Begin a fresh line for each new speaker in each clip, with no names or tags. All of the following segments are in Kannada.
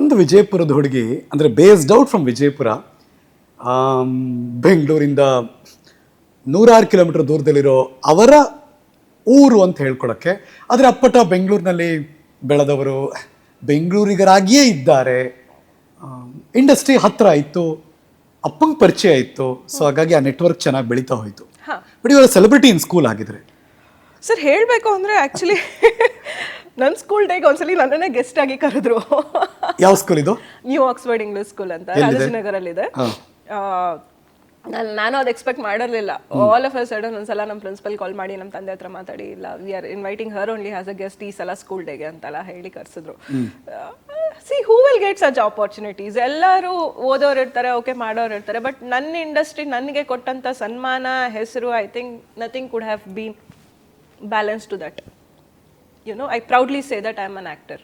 ಒಂದು ವಿಜಯಪುರದ ಹುಡುಗಿ ಅಂದರೆ ಬೇಸ್ಡ್ ಔಟ್ ಫ್ರಮ್ ವಿಜಯಪುರ ಬೆಂಗಳೂರಿಂದ ನೂರಾರು ಕಿಲೋಮೀಟರ್ ದೂರದಲ್ಲಿರೋ ಅವರ ಊರು ಅಂತ ಹೇಳ್ಕೊಳಕ್ಕೆ ಆದರೆ ಅಪ್ಪಟ ಬೆಂಗಳೂರಿನಲ್ಲಿ ಬೆಳೆದವರು ಬೆಂಗಳೂರಿಗರಾಗಿಯೇ ಇದ್ದಾರೆ. ಇಂಡಸ್ಟ್ರಿ ಹತ್ತಿರ ಇತ್ತು ಅಪ್ಪಂಗೆ ಪರಿಚಯ ಇತ್ತು ಸೊ ಹಾಗಾಗಿ ಆ ನೆಟ್ವರ್ಕ್ ಚೆನ್ನಾಗಿ ಬೆಳೀತಾ ಹೋಯಿತು. ಬಟ್ ಇವಾಗ ಸೆಲೆಬ್ರಿಟಿ ಇನ್ ಸ್ಕೂಲ್ ಆಗಿದ್ರೆ.
ಸರ್ ಹೇಳಬೇಕು ಅಂದರೆ ಆ್ಯಕ್ಚುಲಿ ನನ್ನ ಸ್ಕೂಲ್ ಡೇಗೆ ಒಂದ್ಸಲಿ ನನ್ನನ್ನ ಗೆಸ್ಟ್ ಆಗಿ ಕರೆದ್ರು.
ಯಾವ ಸ್ಕೂಲ್ ಇದು?
ನ್ಯೂ ಆಕ್ಸ್ಫರ್ಡ್ ಇಂಗ್ಲಿಷ್ ಸ್ಕೂಲ್ ಅಂತ ರಾಜಾಜಿನಗರಲ್ಲಿದೆ ನಾನು ನಾನು ಅದು ಎಕ್ಸ್ಪೆಕ್ಟ್ ಮಾಡಿರಲಿಲ್ಲ. ಆಲ್ ಆಫ್ ಅ ಸಡನ್ ಒಂದ್ಸಲ ನಮ್ಮ ಪ್ರಿನ್ಸಿಪಲ್ ಕಾಲ್ ಮಾಡಿ ನಮ್ಮ ತಂದೆ ಹತ್ರ ಮಾತಾಡಿ ಇಲ್ಲ we are inviting her only has a guest ಈ ಸಲ ಸ್ಕೂಲ್ ಡೇಗೆ ಅಂತೆಲ್ಲ ಹೇಳಿ ಕರೆಸಿದ್ರು. See who will get such opportunities ಎಲ್ಲರೂ ಓದೋರು ಇರ್ತಾರೆ ಓಕೆ ಮಾಡೋರು ಇರ್ತಾರೆ ಬಟ್ ನನ್ನ ಇಂಡಸ್ಟ್ರಿ ನನಗೆ ಕೊಟ್ಟಂಥ ಸನ್ಮಾನ ಹೆಸರು I think nothing could have been balance to that you know I proudly say that i am an actor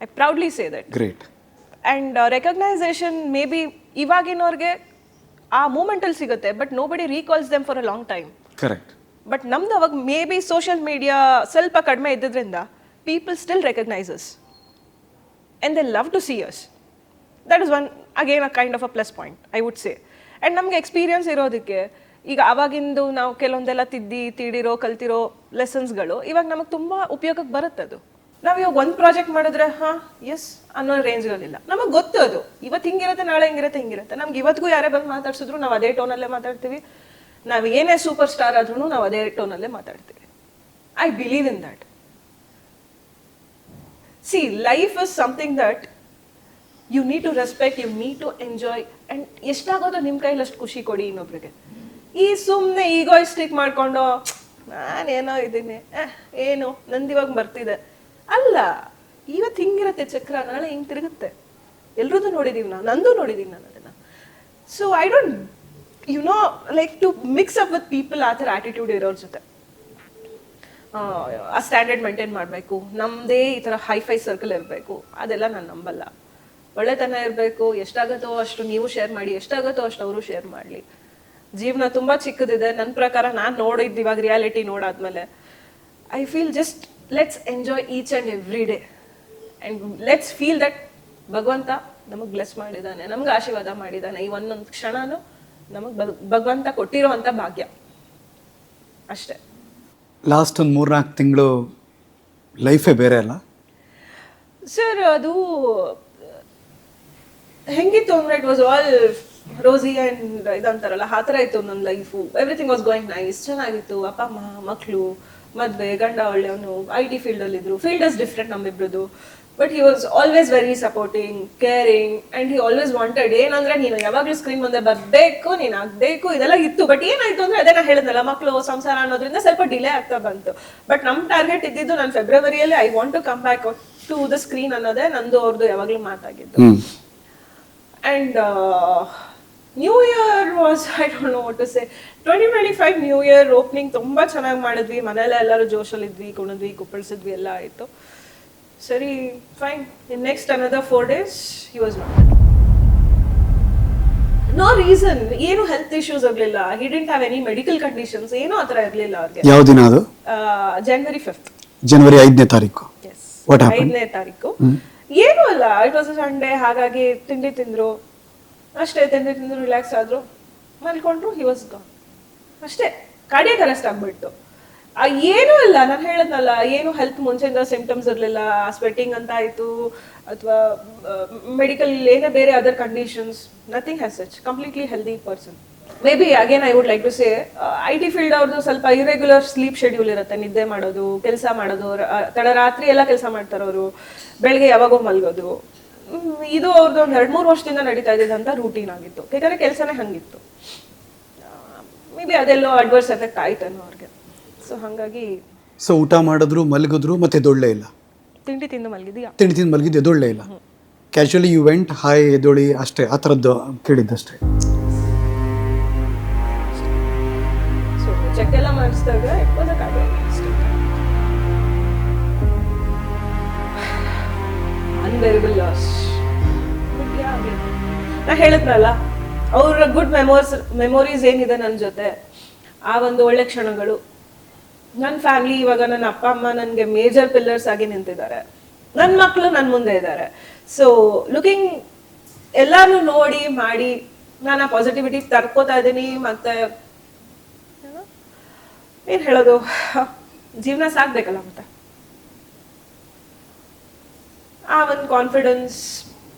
I proudly say that
great
and recognisation may be ಇವಾಗಿನವ್ರಿಗೆ ಆ ಮೂಮೆಂಟಲ್ಲಿ ಸಿಗುತ್ತೆ but nobody recalls them for a long time
correct
but ನಮ್ದು ಅವಾಗ ಮೇ ಬಿ ಸೋಷಿಯಲ್ ಮೀಡಿಯಾ ಸ್ವಲ್ಪ ಕಡಿಮೆ ಇದ್ದಿದ್ರಿಂದ people still recognises and they love to see us that is one again a kind of a plus point I would say and ನಮಗೆ ಎಕ್ಸ್ಪೀರಿಯನ್ಸ್ ಇರೋದಕ್ಕೆ ಈಗ ಅವಾಗಿಂದು ನಾವು ಕೆಲವೊಂದೆಲ್ಲ ತಿದ್ದಿ ತೀಡಿರೋ ಕಲ್ತಿರೋ ಲೆಸನ್ಸ್ಗಳು ಇವಾಗ ನಮಗೆ ತುಂಬ ಉಪಯೋಗಕ್ಕೆ ಬರುತ್ತೆ ಅದು. ನಾವು ಇವಾಗ ಒಂದು ಪ್ರಾಜೆಕ್ಟ್ ಮಾಡಿದ್ರೆ, ಹಾ ಎಸ್ ಅನ್ನೋ ರೇಂಜ್ಗಳಿಲ್ಲ ನಮಗೆ ಗೊತ್ತು ಅದು. ಇವತ್ತು ಹಿಂಗಿರುತ್ತೆ, ನಾಳೆ ಹಿಂಗಿರುತ್ತೆ ಹಿಂಗಿರುತ್ತೆ. ನಮ್ಗೆ ಇವತ್ತಿಗೂ ಯಾರೇ ಬಂದು ಮಾತಾಡ್ಸಿದ್ರು ನಾವು ಅದೇ ಟೋನಲ್ಲೇ ಮಾತಾಡ್ತೀವಿ. ನಾವು ಏನೇ ಸೂಪರ್ ಸ್ಟಾರ್ ಆದ್ರೂ ನಾವು ಅದೇ ಟೋನಲ್ಲೇ ಮಾತಾಡ್ತೀವಿ. I believe in that see life is something that you need to respect you need to enjoy and ಎಷ್ಟಾಗೋದು ನಿಮ್ಮ ಕೈಲಿ ಅಷ್ಟು ಖುಷಿ ಕೊಡಿ ಇನ್ನೊಬ್ರಿಗೆ. ಈ ಸುಮ್ಮನೆ ಈಗೋಯಿಸ್ಟಿಕ್ ಮಾಡ್ಕೊಂಡು ನಾನೇನೋ ಇದ್ದೀನಿ. ಏನು? ನಂದು ಇವಾಗ ಬರ್ತಿದೆ. ಅಲ್ಲ ಇವತ್ತು ಹಿಂಗಿರತ್ತೆ ಚಕ್ರ, ನಾಳೆ ಹಿಂಗೆ ತಿರುಗುತ್ತೆ. ಎಲ್ರದ್ದು ನೋಡಿದೀವಿ ನಾನು ನಂದು ನೋಡಿದೀನಿ ನಾನು ಅದನ್ನು. So I don't you know like to mix up with people ಆ ಥರ ಆಟಿಟ್ಯೂಡ್ ಇರೋರ ಜೊತೆ. ಆ ಸ್ಟ್ಯಾಂಡರ್ಡ್ ಮೇಂಟೈನ್ ಮಾಡಬೇಕು. ನಮ್ಮದೇ ಈ ಥರ ಹೈಫೈ ಸರ್ಕಲ್ ಇರಬೇಕು. ಅದೆಲ್ಲ ನಾನು ನಂಬಲ್ಲ. ಒಳ್ಳೆತನ ಇರಬೇಕು. ಎಷ್ಟಾಗತ್ತೋ ಅಷ್ಟು ನೀವು ಶೇರ್ ಮಾಡಿ, ಎಷ್ಟಾಗತ್ತೋ ಅಷ್ಟು ಅವರು ಶೇರ್ ಮಾಡಲಿ. ಜೀವನ ತುಂಬಾ ಚಿಕ್ಕದಿದೆ. ನನ್ನ ಪ್ರಕಾರ ನಾನು ನೋಡಿದ್ದು ಇವಾಗ reality ನೋಡಾದ್ಮೇಲೆ. I feel just let's enjoy each and every day and let's feel that ಭಗವಂತ ನಮಗೆ ಬ್ಲೆಸ್ ಮಾಡಿದ್ದಾನೆ ನಮ್ಗೆ ಆಶೀರ್ವಾದ ಮಾಡಿದ್ದಾನೆ ಈ ಒಂದೊಂದು ಕ್ಷಣನೂ ನಮಗೆ ಭಗವಂತ ಕೊಟ್ಟಿರೋವಂಥ ಭಾಗ್ಯ. ಅಷ್ಟೇ.
ಲಾಸ್ಟ್ ಒಂದು ಮೂರ್ನಾಲ್ಕು ತಿಂಗಳು ಲೈಫೇ ಬೇರೆ ಅಲ್ಲ?
ಸರ್ ಅದು ಹೆಂಗಿತ್ತು ಅಂದ್ರೆ it was all rosy and ಇದಂತಾರಲ್ಲ ಆ ಥರ ಇತ್ತು ನನ್ನ life everything was going nice ಚೆನ್ನಾಗಿತ್ತು. ಅಪ್ಪ ಅಮ್ಮ ಮಕ್ಕಳು ಮದುವೆ ಗಂಡ ಒಳ್ಳೆಯವನು ಐ ಟಿ ಫೀಲ್ಡಲ್ಲಿ ಇದ್ರು. Field as different ನಮ್ಮಿಬ್ರದ್ದು but he was always very supporting caring and he always wanted ಏನಂದ್ರೆ ನೀನು ಯಾವಾಗಲೂ ಸ್ಕ್ರೀನ್ ಮುಂದೆ ಬರಬೇಕು ನೀನು ಆಗಬೇಕು ಇದೆಲ್ಲ ಇತ್ತು. ಬಟ್ ಏನಾಯ್ತು ಅಂದ್ರೆ ಅದೇ ನಾನು ಹೇಳಿದ್ನಲ್ಲ ಮಕ್ಕಳು ಸಂಸಾರ ಅನ್ನೋದ್ರಿಂದ ಸ್ವಲ್ಪ ಡಿಲೇ ಆಗ್ತಾ ಬಂತು. ಬಟ್ ನಮ್ಮ ಟಾರ್ಗೆಟ್ ಇದ್ದಿದ್ದು ನಾನು ಫೆಬ್ರವರಿಯಲ್ಲಿ I want to come back to the screen ಅನ್ನೋದೇ ನಂದು ಅವ್ರದ್ದು ಯಾವಾಗಲೂ ಮಾತಾಗಿದ್ದು.
And
and new year was I don't know what to say twenty twenty five new year opening ತುಂಬ ಚೆನ್ನಾಗಿ ಮಾಡಿದ್ವಿ. ಮನೆಯಲ್ಲೇ ಎಲ್ಲರೂ ಜೋಶಲ್ಲಿದ್ವಿ ಕುಣಿದ್ವಿ ಕುಪ್ಪಳಿಸಿದ್ವಿ ಎಲ್ಲ ಆಯಿತು. ಸರಿ fine in next another four days he was not no reason ಏನು ಹೆಲ್ತ್ ಇಶ್ಯೂಸ್ ಇರಲಿಲ್ಲ he didn't have any medical conditions ಏನೂ ಆ ಥರ ಇರಲಿಲ್ಲ ಅವ್ರಿಗೆ.
ಯಾವ ದಿನ ಅದು?
ಜನವರಿ ಫಿಫ್ತ್
ಜನವರಿ ಐದನೇ ತಾರೀಕು?
ಐದನೇ ತಾರೀಕು. ಏನು ಅಲ್ಲ. ಇಟ್ ವಾಸ್ ಸಂಡೇ ಹಾಗಾಗಿ ತಿಂಡಿ ತಿಂದ್ರು. ಅಷ್ಟೇ, ತಿಂದು ತಿಂದು ರಿಲ್ಯಾಕ್ಸ್ ಆದ್ರು ಮಲ್ಕೊಂಡ್ರು ಹಿ ವಾಸ್ ಗಾನ್ ಅಷ್ಟೇ ಕಾರ್ಡಿಯಾಕ್ ಅರೆಸ್ಟ್ ಆಗ್ಬಿಟ್ಟು ಏನೂ ಇಲ್ಲ, ನಾನು ಹೇಳದ್ನಲ್ಲ, ಏನು ಹೆಲ್ತ್ ಮುಂಚೆಯಿಂದ ಸಿಂಪ್ಟಮ್ಸ್ ಇರಲಿಲ್ಲ ಸ್ವೆಟ್ಟಿಂಗ್ ಅಂತ ಆಯಿತು, ಅಥವಾ ಮೆಡಿಕಲ್ ಏನೇ ಬೇರೆ other conditions nothing has such completely healthy person may be again I would like to say I T field ಅವ್ರದ್ದು ಸ್ವಲ್ಪ ಇರೆಗ್ಯುಲರ್ ಸ್ಲೀಪ್ ಶೆಡ್ಯೂಲ್ ಇರುತ್ತೆ, ನಿದ್ದೆ ಮಾಡೋದು, ಕೆಲಸ ಮಾಡೋದು ತಡರಾತ್ರಿ ಎಲ್ಲ ಕೆಲಸ ಮಾಡ್ತಾರೋರು ಬೆಳಗ್ಗೆ ಯಾವಾಗೋ ಮಲ್ಗೋದು. ಇದು ಅವ್ರದ್ದು ಒಂದು ಎರಡು ಮೂರು ವರ್ಷದಿಂದ ನಡೀತಾ ಇದ್ದಂತ ರೂಟೀನ್ ಆಗಿತ್ತು. ಯಾಕಂದ್ರೆ ಕೆಲಸನೇ ಹಂಗಿತ್ತು. ಮೇ ಬಿ ಅದೆಲ್ಲೋ ಅಡ್ವರ್ಸ್ ಎಫೆಕ್ಟ್ ಆಯ್ತೇನೋ ಅವ್ರಿಗೆ. ಸೊ ಹಾಗಾಗಿ
ಸೊ ಊಟ ಮಾಡಿದ್ರು ಮಲಗಿದ್ರು ಮತ್ತೆ ದೊಳ್ಳೆ ಇಲ್ಲ?
ತಿಂಡಿ ತಿಂದು ಮಲಗಿದ್ಯಾ?
ತಿಂಡಿ ತಿಂದು ಮಲಗಿದ್ದು ದೊಳ್ಳೆ ಇಲ್ಲ? ಕ್ಯಾಶುವಲಿ ಯು ವೆಂಟ್ ಹಾಯ್ ಎದೊಳಿ ಅಷ್ಟೇ ಆ ಥರದ್ದು ಕೇಳಿದ್ದಷ್ಟೇ?
ಸೊ ಚೆಕ್ ಎಲ್ಲ ಮಾಡಿಸಿದಾಗ ಇಟ್ ವಾಸ್ ಅ ನಾ ಹೇಳಿದ್ನಲ್ಲ, ಅವ್ರ ಗುಡ್ ಮೆಮೋರ್ಸ್ ಮೆಮೊರೀಸ್ ಏನಿದೆ ನನ್ನ ಜೊತೆ? ಆ ಒಂದು ಒಳ್ಳೆ ಕ್ಷಣಗಳು. ನನ್ನ ಫ್ಯಾಮಿಲಿ ಇವಾಗ ನನ್ನ ಅಪ್ಪ, ಅಮ್ಮ ನನಗೆ ಮೇಜರ್ ಪಿಲ್ಲರ್ಸ್ ಆಗಿ ನಿಂತಿದ್ದಾರೆ. ನನ್ನ ಮಕ್ಕಳು ನನ್ನ ಮುಂದೆ ಇದ್ದಾರೆ. ಸೊ ಲುಕಿಂಗ್ ಎಲ್ಲಾನು ನೋಡಿ, ಮಾಡಿ, ನಾನು ಆ ಪಾಸಿಟಿವಿಟಿ ತರ್ಕೋತಾ ಇದ್ದೀನಿ, ಮತ್ತೆ? ಏನ್? ಹೇಳೋದು? ಜೀವನ ಸಾಕ್ಬೇಕಲ್ಲ ಮತ್ತೆ. ಆ ಒಂದು ಕಾನ್ಫಿಡೆನ್ಸ್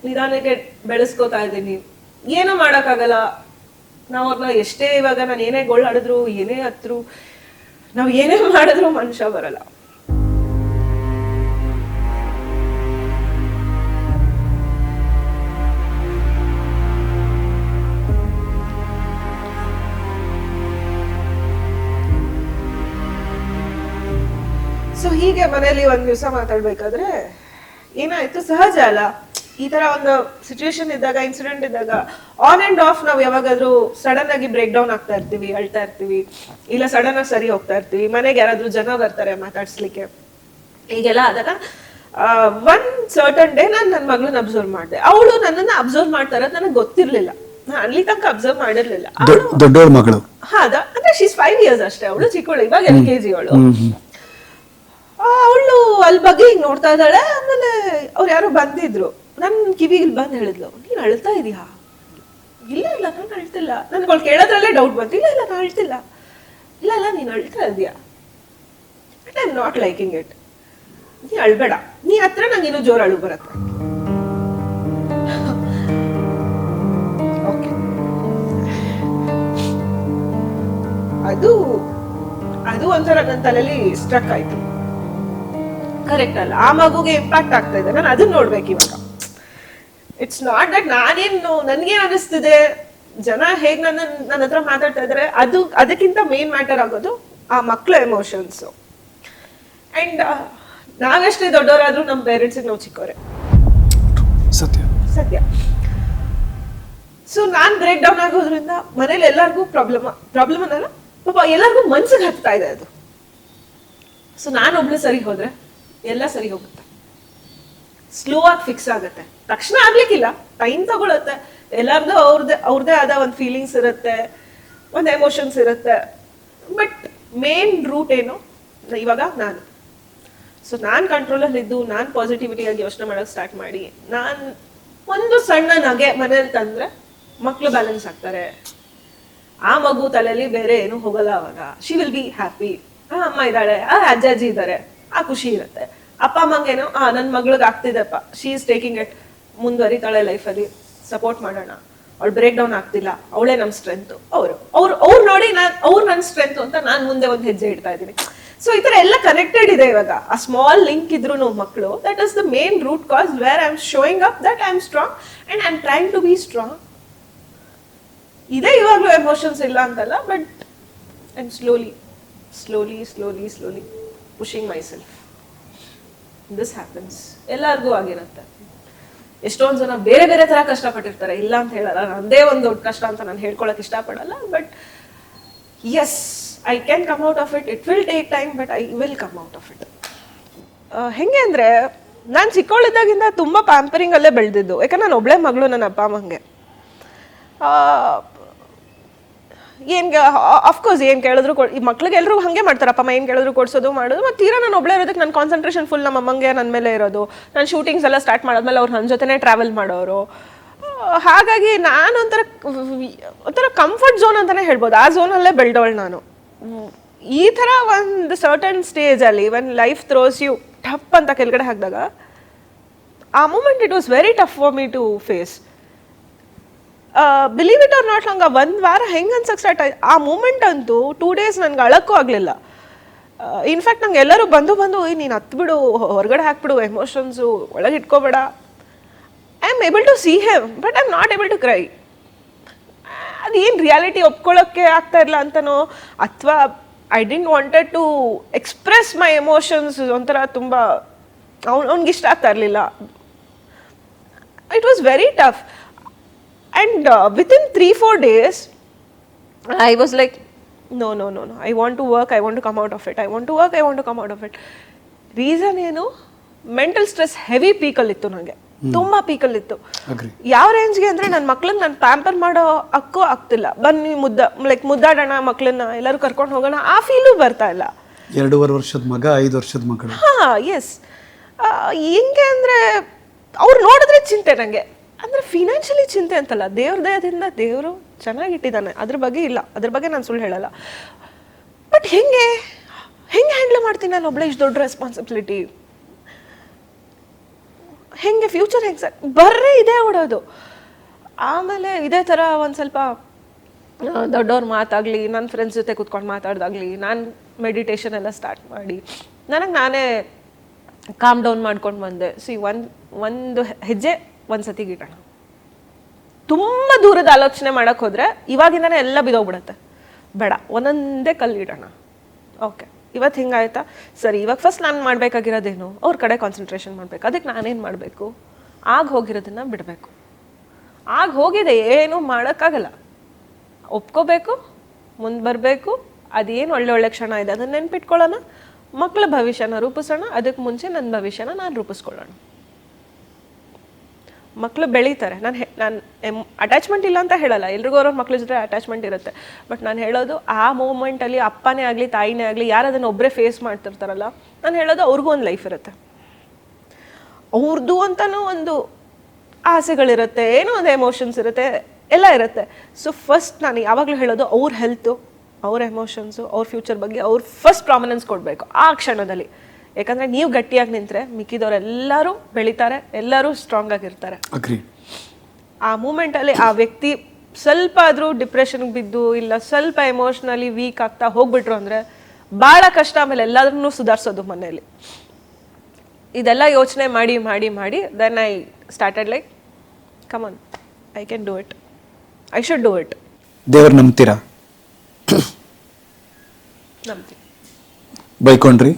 ನಿಧಾನಕ್ಕೆ ಬೆಳೆಸ್ಕೋತಾ ಇದ್ದೀನಿ. ಏನೂ ಮಾಡೋಕ್ಕಾಗಲ್ಲ. ನಾವು ಅವ್ರನ್ನ ಎಷ್ಟೇ ಇವಾಗ ನಾನು ಏನೇ ಗೋಳಾಡಿದ್ರು ಏನೇ ಹತ್ರು, ನಾವು ಏನೇ ಮಾಡಿದ್ರು ಮನುಷ್ಯ ಬರಲ್ಲ. ಸೊ ಹೀಗೆ ಮನೆಯಲ್ಲಿ ಒಂದ್ ದಿವಸ ಮಾತಾಡ್ಬೇಕಾದ್ರೆ ಏನಾಯ್ತು ಸಹಜ ಅಲ್ಲ. ಈ ತರ ಒಂದು ಸಿಚುವೇಶನ್ ಇದ್ದಾಗ ಇನ್ಸಿಡೆಂಟ್ ಇದ್ದಾಗ ಆನ್ ಅಂಡ್ ಆಫ್ ನಾವು ಯಾವಾಗಾದ್ರೂ ಸಡನ್ ಆಗಿ ಬ್ರೇಕ್ ಡೌನ್ ಆಗ್ತಾ ಇರ್ತೀವಿ ಅಳ್ತಾ ಇರ್ತೀವಿ ಇಲ್ಲ ಸಡನ್ ಆಗಿ ಸರಿ ಹೋಗ್ತಾ ಇರ್ತೀವಿ ಮನೆಗೆ ಯಾರಾದ್ರೂ ಜನ ಬರ್ತಾರೆ ಮಾತಾಡ್ಸ್ಲಿಕ್ಕೆ. ಹೀಗೆಲ್ಲ ಆದಾಗ ಒನ್ ಸರ್ಟನ್ ಡೇ ನಾನು ನನ್ನ ಮಗಳನ್ನ ಅಬ್ಸರ್ವ್ ಮಾಡಿದೆ. ಅವಳು ನನ್ನನ್ನ ಅಬ್ಸರ್ವ್ ಮಾಡ್ತಾರ ನನಗೆ ಗೊತ್ತಿರ್ಲಿಲ್ಲ. ಅಲ್ಲಿ ತನಕ ಅಬ್ಸರ್ವ್ ಮಾಡಿರ್ಲಿಲ್ಲ.
ದೊಡ್ಡೋಳ ಮಗಳು?
ಹಾದ. ಅಂದ್ರೆ ಶೀಸ್ ಫೈವ್ ಇಯರ್ಸ್ ಅಷ್ಟೇ. ಅವಳು ಚಿಕ್ಕವಳು ಇವಾಗ ಎಲ್ ಕೆ ಜಿ ಅವಳು ಅವಳು ಅಲ್ಲಿ ಬಗ್ಗೆ ಹಿಂಗ್ ನೋಡ್ತಾ ಇದ್ದಾಳೆ ಆಮೇಲೆ ಅವ್ರು ಯಾರೋ ಬಂದಿದ್ರು. ನನ್ ಕಿವಿಗೆ ಇಲ್ಲಿ ಬಂದ್ ಹೇಳಿದ್ಲು ನೀನ್ ಅಳ್ತಾ ಇದೀಯಾ? ಇಲ್ಲ ಇಲ್ಲ ನಾನು ಅಳ್ತಿಲ್ಲ. ನನ್ಗೆ ಅವಳು ಕೇಳೋದ್ರಲ್ಲೇ ಡೌಟ್ ಬಂತು. ಇಲ್ಲ ಇಲ್ಲ ನಾನು ಅಳ್ತಿಲ್ಲ. ಇಲ್ಲ ಇಲ್ಲ ನೀನ್ ಅಳ್ತಾ ಇದೀಯಾ? I am not liking it ನೀ ಅಳ್ಬೇಡ. ನೀ ಹತ್ರ ನಂಗೆ ಇನ್ನೂ ಜೋರು ಅಳು ಬರತ್ತೆ. ಓಕೆ ಅದು ಅದು ಒಂಥರ ನನ್ನ ತಲೆಯಲ್ಲಿ ಸ್ಟ್ರಕ್ ಆಯ್ತು. ಕರೆಕ್ಟ್ ಅಲ್ಲ. ಆ ಮಗುಗೆ ಇಂಪ್ಯಾಕ್ಟ್ ಆಗ್ತಾ ಇದೆ. ನಾನು ಅದನ್ನ ನೋಡ್ಬೇಕು ಇವಾಗ. ಇಟ್ಸ್ ನಾಟ್ ದಟ್ ನಾನೇನು ನನ್ಗೇನ್ ಅನಿಸ್ತಿದೆ. ಜನ ಹೇಗ್ ನನ್ನ ನನ್ನ ಹತ್ರ ಮಾತಾಡ್ತಾ ಇದಾರೆ ಅದು ಅದಕ್ಕಿಂತ ಮೇನ್ ಮ್ಯಾಟರ್ ಆಗೋದು ಆ ಮಕ್ಳ ಎಮೋಷನ್ಸ್ ಅಂಡ್ ನಾವೆಷ್ಟೇ ದೊಡ್ಡವರಾದ್ರೂ ನಮ್ಮ ಪೇರೆಂಟ್ಸಿಗೆ ನಾವು ಚಿಕ್ಕವರೇ
ಸತ್ಯ.
ಸತ್ಯ. ಸೊ ನಾನ್ ಬ್ರೇಕ್ ಡೌನ್ ಆಗೋದ್ರಿಂದ ಮನೇಲಿ ಎಲ್ಲರಿಗೂ ಪ್ರಾಬ್ಲಮ್ ಪ್ರಾಬ್ಲಮ್ ಅನ್ನಲ್ಲ ಪಾಪ ಎಲ್ಲರಿಗೂ ಮನ್ಸಿಗೆ ಹತ್ತಾ ಇದೆ ಅದು. ಸೊ ನಾನೊಬ್ಳು ಸರಿ ಹೋದ್ರೆ ಎಲ್ಲ ಸರಿ ಹೋಗುತ್ತೆ. ಸ್ಲೋ ಆಗಿ ಫಿಕ್ಸ್ ಆಗುತ್ತೆ. ತಕ್ಷಣ ಆಗ್ಲಿಕ್ಕಿಲ್ಲ. ಟೈಮ್ ತಗೊಳತ್ತೆ. ಎಲ್ಲಾರ್ದು ಅವ್ರದ್ದು ಅವ್ರದ್ದೇ ಆದ ಒಂದು ಫೀಲಿಂಗ್ಸ್ ಇರುತ್ತೆ, ಒಂದು ಎಮೋಷನ್ಸ್ ಇರುತ್ತೆ. ಬಟ್ ಮೇನ್ ರೂಟ್ ಏನು? ಇವಾಗ ನಾನು. ಸೊ ನಾನು ಕಂಟ್ರೋಲಲ್ಲಿ ಇದ್ದು, ನಾನು ಪಾಸಿಟಿವಿಟಿ ಆಗಿ ಯೋಚನೆ ಮಾಡೋಕೆ ಸ್ಟಾರ್ಟ್ ಮಾಡಿ, ನಾನು ಒಂದು ಸಣ್ಣ ನಗೆ ಮನೇಲಿ ತಂದ್ರೆ ಮಕ್ಕಳು ಬ್ಯಾಲೆನ್ಸ್ ಆಗ್ತಾರೆ. ಆ ಮಗು ತಲೆಯಲ್ಲಿ ಬೇರೆ ಏನು ಹೋಗಲ್ಲ ಅವಾಗ. ಶಿ ವಿಲ್ ಬಿ ಹ್ಯಾಪಿ ಆ ಅಮ್ಮ ಇದ್ದಾಳೆ. ಆ ಅಜ್ಜ ಅಜ್ಜಿ ಇದ್ದಾರೆ. ಆ ಖುಷಿ ಇರುತ್ತೆ. ಅಪ್ಪ ಅಮ್ಮಂಗೇನೋ ಆ ನನ್ನ ಮಗಳಿಗೆ ಆಗ್ತಿದೆಪ್ಪ. ಶಿ ಇಸ್ ಟೇಕಿಂಗ್ ಇಟ್ ಮುಂದುವರಿತಾಳೆ ಲೈಫಲ್ಲಿ ಸಪೋರ್ಟ್ ಮಾಡೋಣ. ಅವಳು ಬ್ರೇಕ್ ಡೌನ್ ಆಗ್ತಿಲ್ಲ. ಅವಳೇ ನಮ್ಮ ಸ್ಟ್ರೆಂತ್ ಅವರು, ಅವ್ರು ಅವ್ರು ನೋಡಿ ನಾನು, ಅವ್ರು ನನ್ನ ಸ್ಟ್ರೆಂತ್ ಅಂತ ನಾನು ಮುಂದೆ ಒಂದು ಹೆಜ್ಜೆ ಇಡ್ತಾ ಇದ್ದೀನಿ. ಸೊ ಈ ತರ ಎಲ್ಲ ಕನೆಕ್ಟೆಡ್ ಇದೆ ಇವಾಗ. ಆ ಸ್ಮಾಲ್ ಲಿಂಕ್ ಇದ್ರು ಮಕ್ಕಳು that is the main root cause where I am showing up that I am strong and I am trying to be strong ಇದೆ ಇವಾಗಲೂ ಎಮೋಷನ್ಸ್ ಇಲ್ಲ ಅಂತಲ್ಲ but am slowly slowly slowly slowly pushing myself this happens ಎಲ್ಲರಿಗೂ ಆಗಿರುತ್ತೆ. ಎಷ್ಟೊಂದು ಜನ ಬೇರೆ ಬೇರೆ ತರ ಕಷ್ಟಪಟ್ಟಿರ್ತಾರೆ. ಇಲ್ಲ ಅಂತ ಹೇಳಲ್ಲ. ನಂದೇ ಒಂದು ದೊಡ್ಡ ಕಷ್ಟ ಅಂತ ನಾನು ಹೇಳ್ಕೊಳಕ್ ಇಷ್ಟಪಡಲ್ಲ but as I can come out of it it will take time but I will come out of it ಹೆಂಗೆ ಅಂದ್ರೆ, ನಾನು ಚಿಕ್ಕವಳಿದ್ದಾಗಿಂದ ತುಂಬ ಪ್ಯಾಂಪರಿಂಗ್ ಅಲ್ಲೇ ಬೆಳೆದಿದ್ದು. ಯಾಕಂದ್ರೆ ನಾನು ಒಬ್ಳೆ ಮಗಳು, ನನ್ನ ಅಪ್ಪ ಅಮ್ಮಂಗೆ. ಏನ್ ಅಫ್ಕೋರ್ಸ್ ಏನು ಕೇಳಿದ್ರು ಕೊ- ಈ ಮಕ್ಳಿಗೆ ಎಲ್ಲರೂ ಹಾಗೆ ಮಾಡ್ತಾರೆ. ಏನು ಕೇಳಿದ್ರು ಕೊಡ್ಸೋದು, ಮಾಡೋದು, ಮತ್ತು ತೀರಾ ನಾನು ಒಬ್ಳೆ ಇರೋದಕ್ಕೆ ನನ್ನ ಕಾನ್ಸಂಟ್ರೇಷನ್ ಫುಲ್ ನಮ್ಮ ಅಮ್ಮಂಗೆ ನನ್ನ ಮೇಲೆ ಇರೋದು. ನಾನು ಶೂಟಿಂಗ್ಸ್ ಎಲ್ಲ ಸ್ಟಾರ್ಟ್ ಮಾಡಿದ್ಮೇಲೆ ಅವ್ರು ನನ್ನ ಜೊತೆನೇ ಟ್ರಾವೆಲ್ ಮಾಡೋರು. ಹಾಗಾಗಿ ನಾನು ಒಂಥರ ಒಂಥರ ಕಂಫರ್ಟ್ ಝೋನ್ ಅಂತಲೇ ಹೇಳ್ಬೋದು. ಆ ಝೋನಲ್ಲೇ ಬೆಳೆದವಳು ನಾನು. ಈ ಥರ ಒಂದು ಸರ್ಟನ್ ಸ್ಟೇಜಲ್ಲಿ ಒನ್ ಲೈಫ್ ಥ್ರೋಸ್ ಯು ಟಪ್ ಅಂತ ಕೆಳಗಡೆ ಹಾಕಿದಾಗ, ಆ moment it was very tough for me to face believe it or not ಹಂಗ ಒಂದು ವಾರ ಹೆಂಗೆ ಅನ್ಸಕ್ಕೆ ಸ್ಟಾರ್ಟ್ ಆಯ್ತು ಆ ಮೂಮೆಂಟ್ ಅಂತೂ ಟೂ ಡೇಸ್ ನನಗೆ ಅಳಕ್ಕೂ ಆಗಲಿಲ್ಲ. ಇನ್ಫ್ಯಾಕ್ಟ್ ನಂಗೆ ಎಲ್ಲರೂ ಬಂದು ಬಂದು "ಏ, ನೀನು ಹತ್ಬಿಡು ಹೊರಗಡೆ ಹಾಕ್ಬಿಡು ಎಮೋಷನ್ಸು ಒಳಗೆ ಇಟ್ಕೋಬೇಡ. I am able to see him but I am not able to cry ಅದೇನು ರಿಯಾಲಿಟಿ ಒಪ್ಕೊಳ್ಳೋಕ್ಕೆ ಆಗ್ತಾ ಇಲ್ಲ ಅಂತನೋ ಅಥವಾ I didn't wanted to express my emotions ಒಂಥರ ತುಂಬ ಅವ್ನು ಅವ್ನಿಗೆ ಇಷ್ಟ ಆಗ್ತಾ ಇರಲಿಲ್ಲ. It was very tough. And uh, within three four days i was like no no no no. I want to work. I want to come out of it. I want to work. I want to come out of it. Reason ಏನು? ಮೆಂಟಲ್ ಸ್ಟ್ರೆಸ್ ಹೆವಿ ಪೀಕಲ್ಲಿತ್ತು ನನಗೆ ತುಂಬ ಪೀಕಲ್ಲಿತ್ತು ಯಾವ ರೇಂಜ್ಗೆ ಅಂದರೆ ನನ್ನ ಮಕ್ಳನ್ನ ನಾನು ಪ್ಯಾಂಪರ್ ಮಾಡೋ ಹಕ್ಕು ಆಗ್ತಿಲ್ಲ. ಬನ್ನಿ ಮುದ್ದ ಲೈಕ್ ಮುದ್ದಾಡೋಣ ಮಕ್ಳನ್ನ ಎಲ್ಲರೂ ಕರ್ಕೊಂಡು ಹೋಗೋಣ. ಆ ಫೀಲು ಬರ್ತಾ ಇಲ್ಲ.
ಎರಡೂವರೆ ವರ್ಷದ ಮಗ ಐದು ವರ್ಷದ ಮಕ್ಕಳು
ಹಾಂ ಎಸ್ ಹೆಂಗೆ ಅಂದರೆ ಅವ್ರು ನೋಡಿದ್ರೆ ಚಿಂತೆ ನನಗೆ ಅಂದರೆ ಫಿನಾನ್ಷಿಯಲಿ ಚಿಂತೆ ಅಂತಲ್ಲ, ದೇವ್ರ ದಯದಿಂದ ದೇವರು ಚೆನ್ನಾಗಿಟ್ಟಿದ್ದಾನೆ. ಅದ್ರ ಬಗ್ಗೆ ಇಲ್ಲ, ಅದ್ರ ಬಗ್ಗೆ ನಾನು ಸುಳ್ಳು ಹೇಳಲ್ಲ. ಬಟ್ ಹೆಂಗೆ? ಹೆಂಗೆ ಹ್ಯಾಂಡಲ್ ಮಾಡ್ತೀನಿ ನಾನು ಒಬ್ಳೆ ಇಷ್ಟು ದೊಡ್ಡ ರೆಸ್ಪಾನ್ಸಿಬಿಲಿಟಿ ಹೆಂಗೆ ಫ್ಯೂಚರ್ ಹೆಂಗೆ ಸರ್? ಬರ್ರೆ ಇದೇ ಓಡೋದು. ಆಮೇಲೆ ಇದೇ ಥರ ಒಂದು ಸ್ವಲ್ಪ ದೊಡ್ಡವ್ರ ಮಾತಾಗಲಿ ನನ್ನ ಫ್ರೆಂಡ್ಸ್ ಜೊತೆ ಕೂತ್ಕೊಂಡು ಮಾತಾಡ್ದಾಗಲಿ, ನಾನು ಮೆಡಿಟೇಷನ್ ಎಲ್ಲ ಸ್ಟಾರ್ಟ್ ಮಾಡಿ, ನನಗೆ ನಾನೇ ಕಾಮ್ ಡೌನ್ ಮಾಡ್ಕೊಂಡು ಬಂದೆ. ಸಿ ಒಂದು ಒಂದು ಹೆಜ್ಜೆ ಒಂದು ಸತಿ ಇಡೋಣ ತುಂಬ ದೂರದ ಆಲೋಚನೆ ಮಾಡೋಕ್ಕೆ ಹೋದರೆ ಇವಾಗಿಂದನೇ ಎಲ್ಲ ಬಿದೋಗ್ಬಿಡತ್ತೆ. ಬೇಡ, ಒಂದೊಂದೇ ಕಲ್ಲು ಇಡೋಣ. ಓಕೆ ಇವತ್ತು ಹಿಂಗಾಯ್ತಾ? ಸರಿ, ಇವಾಗ ಫಸ್ಟ್ ನಾನು ಮಾಡಬೇಕಾಗಿರೋದೇನು? ಅವ್ರ ಕಡೆ ಕಾನ್ಸಂಟ್ರೇಷನ್ ಮಾಡಬೇಕು. ಅದಕ್ಕೆ ನಾನೇನು ಮಾಡಬೇಕು? ಆಗ ಹೋಗಿರೋದನ್ನ ಬಿಡಬೇಕು. ಆಗ ಹೋಗಿದೆ, ಏನು ಮಾಡೋಕ್ಕಾಗಲ್ಲ. ಒಪ್ಕೋಬೇಕು, ಮುಂದೆ ಬರಬೇಕು, ಅದೇನು ಒಳ್ಳೆ ಒಳ್ಳೆ ಕ್ಷಣ ಇದೆ, ಅದನ್ನ ನೆನ್ಪಿಟ್ಕೊಳ್ಳೋಣ. ಮಕ್ಕಳ ಭವಿಷ್ಯನ ರೂಪಿಸೋಣ, ಅದಕ್ಕೆ ಮುಂಚೆ ನನ್ನ ಭವಿಷ್ಯನ ನಾನು ರೂಪಿಸ್ಕೊಳ್ಳೋಣ. ಮಕ್ಕಳು ಬೆಳೀತಾರೆ. ನಾನು ನಾನು ಎಂ ಅಟ್ಯಾಚ್ಮೆಂಟ್ ಇಲ್ಲ ಅಂತ ಹೇಳಲ್ಲ. ಎಲ್ರಿಗೂ ಅವ್ರವ್ರ ಮಕ್ಳ ಜೊತೆ ಅಟ್ಯಾಚ್ಮೆಂಟ್ ಇರುತ್ತೆ. ಬಟ್ ನಾನು ಹೇಳೋದು ಆ ಮೂಮೆಂಟಲ್ಲಿ ಅಪ್ಪನೇ ಆಗಲಿ, ತಾಯಿನೇ ಆಗಲಿ, ಯಾರು ಅದನ್ನು ಒಬ್ಬರೇ ಫೇಸ್ ಮಾಡ್ತಿರ್ತಾರಲ್ಲ, ನಾನು ಹೇಳೋದು ಅವ್ರಿಗೂ ಒಂದು ಲೈಫ್ ಇರುತ್ತೆ. ಅವ್ರದ್ದು ಅಂತಲೂ ಒಂದು ಆಸೆಗಳಿರುತ್ತೆ, ಏನೋ ಒಂದು ಎಮೋಷನ್ಸ್ ಇರುತ್ತೆ, ಎಲ್ಲ ಇರುತ್ತೆ. ಸೊ ಫಸ್ಟ್ ನಾನು ಯಾವಾಗಲೂ ಹೇಳೋದು ಅವ್ರ ಹೆಲ್ತು ಅವ್ರ ಎಮೋಷನ್ಸು ಅವ್ರ ಫ್ಯೂಚರ್ ಬಗ್ಗೆ ಅವ್ರ ಫಸ್ಟ್ ಪ್ರಾಮಿನೆನ್ಸ್ ಕೊಡಬೇಕು, ಆ ಕ್ಷಣದಲ್ಲಿ. ಯಾಕಂದರೆ ನೀವು ಗಟ್ಟಿಯಾಗಿ ನಿಂತರೆ ಮಿಕ್ಕಿದವರೆಲ್ಲರೂ ಬೆಳಿತಾರೆ ಎಲ್ಲರೂ ಸ್ಟ್ರಾಂಗ್ ಆಗಿರ್ತಾರೆ. ಆ ಮೂಮೆಂಟಲ್ಲಿ ಆ ವ್ಯಕ್ತಿ ಸ್ವಲ್ಪ ಆದರೂ ಡಿಪ್ರೆಷನ್ಗೆ ಬಿದ್ದು ಇಲ್ಲ ಸ್ವಲ್ಪ ಎಮೋಷ್ನಲಿ ವೀಕ್ ಆಗ್ತಾ ಹೋಗ್ಬಿಟ್ರು ಅಂದರೆ ಭಾಳ ಕಷ್ಟ ಆಮೇಲೆ ಎಲ್ಲಾದ್ರೂ ಸುಧಾರಿಸೋದು ಮನೆಯಲ್ಲಿ. ಇದೆಲ್ಲ ಯೋಚನೆ ಮಾಡಿ ಮಾಡಿ ಮಾಡಿ then I started like come on I can do it I should do it
ದೇವ್ರ ನಂಬ್ತೀರಾ?
ನಂಬ್ತೀನಿ.
ಬೈಕೊಂಡ್ರಿ?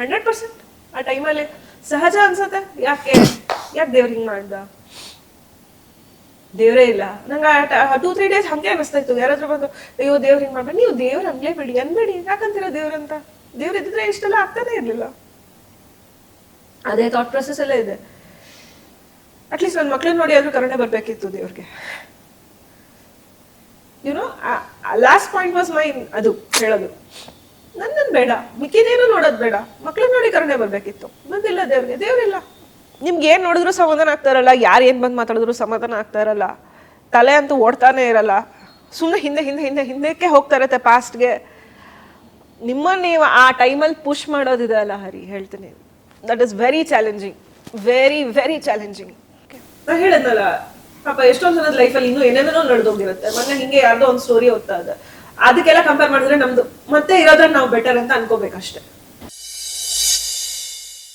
Hundred percent. ಆ ಟೈಮಲ್ಲಿ ಸಹಜ ಅನ್ಸತ್ತೆ. ಯಾಕೆ? ಯಾಕೆ ದೇವ್ರು ಹಿಂಗ್ ಮಾಡ್ದ? ದೇವರೇ ಇಲ್ಲ. ನಂಗೆ ಟೂ ತ್ರೀ ಡೇಸ್ ಹಂಗೆ ಅನಿಸ್ತಾ ಇತ್ತು. ಯಾರಾದ್ರೂ ಬಂದು, ಅಯ್ಯೋ, ದೇವ್ರು ಹಿಂಗ್ ಮಾಡ್ಬೇಡಿ ನೀವು ದೇವ್ರು ಬಿಡಿ ಅನ್ಬೇಡಿ ಯಾಕಂತೀರ ದೇವ್ರಂತ ದೇವ್ರ ಇದ್ದಿದ್ರೆ ಇಷ್ಟೆಲ್ಲ ಆಗ್ತಾನೆ ಇರ್ಲಿಲ್ಲ. ಅದೇ ಥಾಟ್ ಪ್ರೊಸೆಸ್ ಎಲ್ಲ ಇದೆ. ಅಟ್ಲೀಸ್ಟ್ ಒಂದು ಮಕ್ಳನ್ನ ನೋಡಿ ಆದ್ರೂ ಕರುಣೆ ಬರ್ಬೇಕಿತ್ತು ದೇವ್ರಿಗೆ. You know last point was my ಅದು, ಹೇಳೋದು. ನನ್ನನ್ನು ಬೇಡ, ಮಿಕ್ಕಿದೇನು ನೋಡೋದು ಬೇಡ. ಮಕ್ಳನ್ನ ನೋಡಿ ಕರುಣೆ ಬರ್ಬೇಕಿತ್ತು. ಬಂದಿಲ್ಲ ದೇವ್ರಿಗೆ, ದೇವ್ರಿಲ್ಲ. ನಿಮ್ಗೆ ಏನ್ ನೋಡಿದ್ರು ಸಮಾಧಾನ ಆಗ್ತಾ ಇರಲ್ಲ, ಯಾರು ಏನ್ ಬಂದು ಮಾತಾಡಿದ್ರು ಸಮಾಧಾನ ಆಗ್ತಾ ಇರಲ್ಲ. ತಲೆ ಅಂತೂ ಓಡ್ತಾನೆ ಇರಲ್ಲ. ಸುಮ್ಮನೆ ಹಿಂದೆ ಹಿಂದೆ ಹಿಂದೆ, ಹಿಂದಕ್ಕೆ ಹೋಗ್ತಾ ಇರತ್ತೆ ಪಾಸ್ಟ್ಗೆ ನಿಮ್ಮನ್ನ ನೀವು ಆ ಟೈಮಲ್ಲಿ ಪುಷ್ ಮಾಡೋದಿದೆ ಅಲ್ಲ ಹರಿ, ಹೇಳ್ತೀನಿ. That is very challenging very very challenging ನಾ ಹೇಳಿದ್ನಲ್ಲ, ಪಾಪ ಎಷ್ಟೊಂದು ಜನದ ಲೈಫಲ್ಲಿ ಇನ್ನೂ ಏನೇನೋ ನಡೆದೋಗಿರುತ್ತೆ ಮೊನ್ನೆ ಹಿಂಗೆ ಯಾರ್ದೋ ಒಂದು ಸ್ಟೋರಿ ಓದ್ತಾ ಇದೆ ಅದಕ್ಕೆಲ್ಲ ಕಂಪೇರ್ ಮಾಡಿದ್ರೆ ನಮ್ದು. ಮತ್ತೆ ಇರೋದ್ರಲ್ಲಿ ನಾವು ಬೆಟರ್ ಅಂತ ಅನ್ಕೋಬೇಕಷ್ಟೇ.